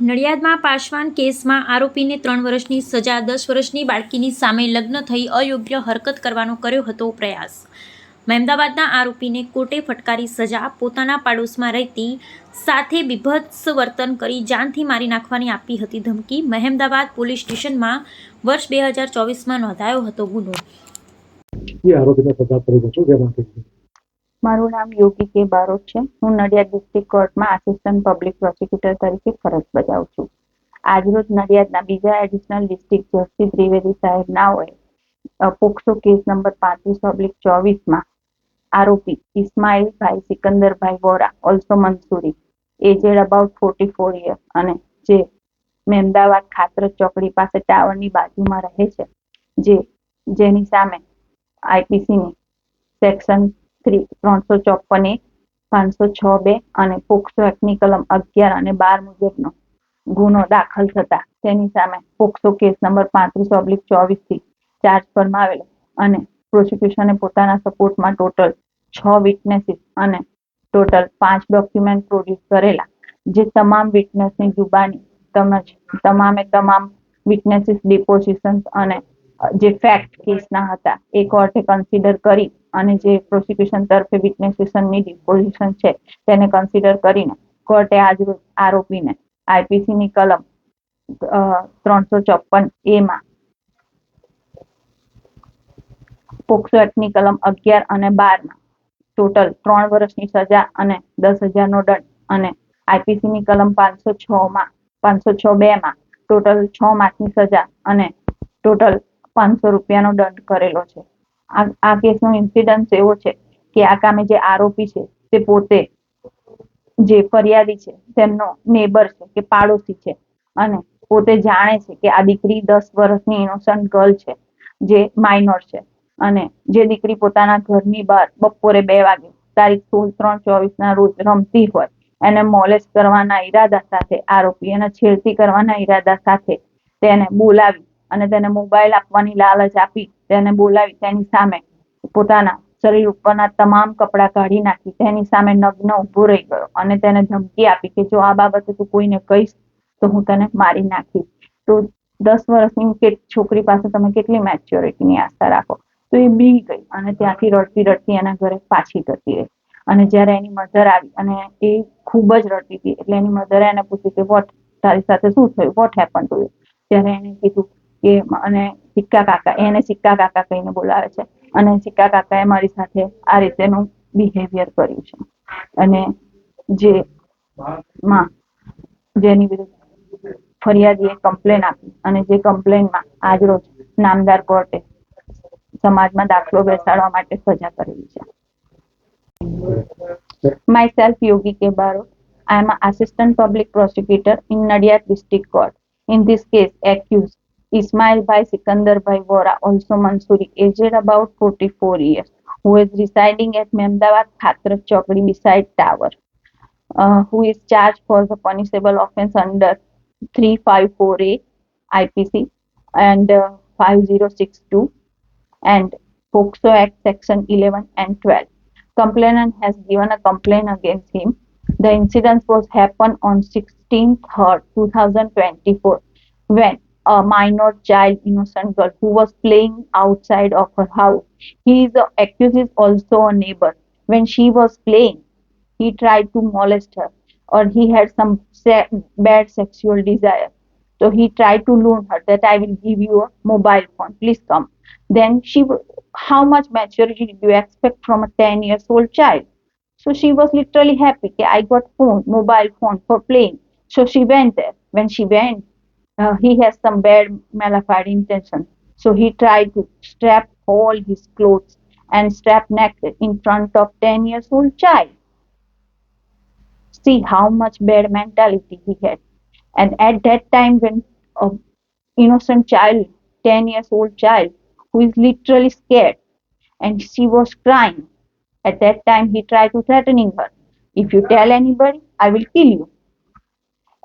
નડિયાદમાં પાશવાન કેસમાં આરોપીને ત્રણ વર્ષની સજા, દસ વર્ષની બાળકીની સામે લગ્ન થઈ અયોગ્ય હરકત કરવાનો કર્યો હતો પ્રયાસ. મહેમદાબાદના આરોપીને કોર્ટે ફટકારી સજા, પોતાના પાડોશમાં રહેતી સાથે બીભત્સ વર્તન કરી જાનથી મારી નાખવાની આપી હતી ધમકી. મહેમદાબાદ પોલીસ સ્ટેશનમાં વર્ષ બે હજાર ચોવીસમાં નોંધાયો હતો ગુનો. આરોપીને સજા કરી મારું નામ યોગી કે બારોટ છે. હું નડિયાદ ડિસ્ટ્રિક્ટ કોર્ટમાં આસિસ્ટન્ટ પબ્લિક પ્રોસિક્યુટર તરીકે ફરજ બજાવું છું. આજરોજ નડિયાદના બીજા એડિશનલ ડિસ્ટ્રિક્ટ જસ્ટિસ ત્રિવેદી સાહેબ નાઓએ અ, પોક્સો કેસ નંબર પાંત્રીસ પબ્લિક ચોવીસમાં આરોપી Ismailbhai Sikandarbhai Vora also Mansuri aged about forty four year અને જે મહેમદાવાદ ખાતર ચોકડી પાસે ટાવરની બાજુમાં રહે છે જે જેની સામે આઈપીસીની સેક્શન ત્રણસો ચોપન એક પાંચસો છ બે અને પોક્સો એક્ટની કલમ અગિયાર અને બાર મુજબનો ગુનો દાખલ થતા તેની સામે પોક્સો કેસ નંબર પાંત્રીસ ઓબ્લિક ચોવીસથી ચાર્જ ફરમાવેલો અને પ્રોસિક્યુશને પોતાના સપોર્ટમાં ટોટલ છ વિટનેસીસ અને ટોટલ પાંચ ડોક્યુમેન્ટ પ્રોડ્યુસ કરેલા. જે તમામ વિટનેસની જુબાની, તેમજ તમામે તમામ વિટનેસીસ ડિપોઝિશન અને જે ફેક્ટ કેસના હતા, એ કોર્ટે કન્સિડર કરી અને જે પ્રોસિક્યુશન તરફે વિટનેસની ડિસ્પોઝિશન છે, તેને કન્સિડર કરીને કોર્ટે આજ આરોપીને આઈપીસીની કલમ ત્રણસો ચોપન એમાં પોક્સો એક્ટની કલમ અગિયાર અને બારમાં ટોટલ ત્રણ વર્ષની સજા અને દસ હજારનો દંડ અને આઈપીસીની કલમ પાંચસો છ માં, પાંચસો છ બે માં ટોટલ છ માસની સજા અને ટોટલ પાંચસો રૂપિયાનો દંડ કરેલો છે. આ કેસનો ઇન્સિડન્સ એવો છે કે આ કામે જે આરોપી છે તે પોતે જે ફરિયાદી છે તેમનો નેબર છે કે પાડોશી છે અને પોતે જાણે છે કે આ દીકરી દસ વર્ષની ઇનોસન્ટ ગર્લ છે જે માઇનોર છે અને જે દીકરી પોતાના ઘરની બહાર બપોરે બે વાગે તારીખ સોળ ત્રણ ચોવીસ ના રોજ રમતી હોય એને મોલેસ કરવાના ઈરાદા સાથે, આરોપી એને છેડતી કરવાના ઈરાદા સાથે તેને બોલાવી અને તેને મોબાઈલ આપવાની લાલચ આપી, તેને બોલાવી તેની સામે પોતાના શરીર ઉપરના તમામ કપડાં કાઢી નાખી, તેની સામે નગ્ન ઊભો રહી ગયો અને તેને ધમકી આપી કે જો આ બાબતે તું કોઈને કહીશ, તો હું તને મારી નાખીશ. તો દસ વર્ષની છોકરી પાસે તમે કેટલી મેચ્યોરિટીની આશા રાખો? તો એ બી ગઈ અને ત્યાંથી રડતી રડતી એના ઘરે પાછી જતી રહી. અને જ્યારે એની મધર આવી અને એ ખૂબ જ રડતી હતી, એટલે એની મધરે એને પૂછ્યું કે વોટ તારી સાથે શું થયું? વોટ હેપન ટુ ત્યારે એને કીધું કે અને સિક્કા કાકા, એને સિક્કા કાકા કહીને બોલાવે છે. અને સિક્કા કાકાએ મારી સાથે આ રીતેનું બિહેવિયર કર્યું છે. અને જે માં, જેની વિરુદ્ધ ફરિયાદીએ કમ્પ્લેન આપી અને જે કમ્પ્લેનમાં આજરોજ નામદાર કોર્ટે સમાજમાં દાખલો બેસાડવા માટે સજા કરેલી છે. My self Yogi K Baro I am assistant public prosecutor in Nadiad district court in this case accused Ismail Bhai Sikandar Bhai Vora, also Mansuri, aged about 44 years, who is residing at Memdawat Khatra Chokri beside Tower, uh, who is charged for the punishable offence under 354A IPC and uh, 5062 and POCSO Act section 11 and 12 complainant has given a complaint against him. The incident was happened on 16th 3rd, 2024 when a minor child innocent girl who was playing outside of her house. He is accused is also a neighbor. When she was playing, he tried to molest her or he had some se- bad sexual desire. So he tried to lure her that I will give you a mobile phone. Please come. Then she, how much maturity do you expect from a 10 years old child? So she was literally happy. "Okay, I got phone, mobile phone for playing. So she went there. When she went, uh, he has some bad malafide intention. So he tried to strap all his clothes and strap naked in front of 10 years old child. See how much bad mentality he had. And at that time, when a innocent child, 10 years old child, who is literally scared, and she was crying, at that time he tried to threatening her. If you tell anybody, I will kill you.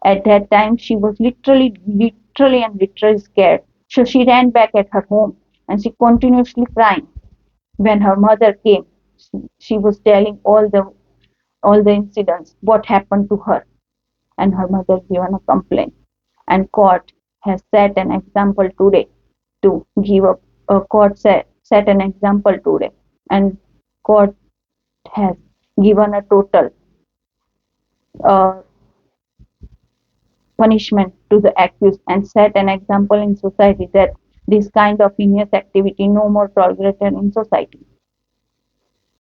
At that time, she was literally, literally, and literally scared. So she ran back at her home and she continuously crying. When her mother came, she, was telling all the all the incidents, what happened to her. and her mother given a complaint. And court has set an example today to give up. Court set, set an example today, and court has given a total uh, punishment to the accused and set an example in society that this kind of heinous activity no more tolerated in society.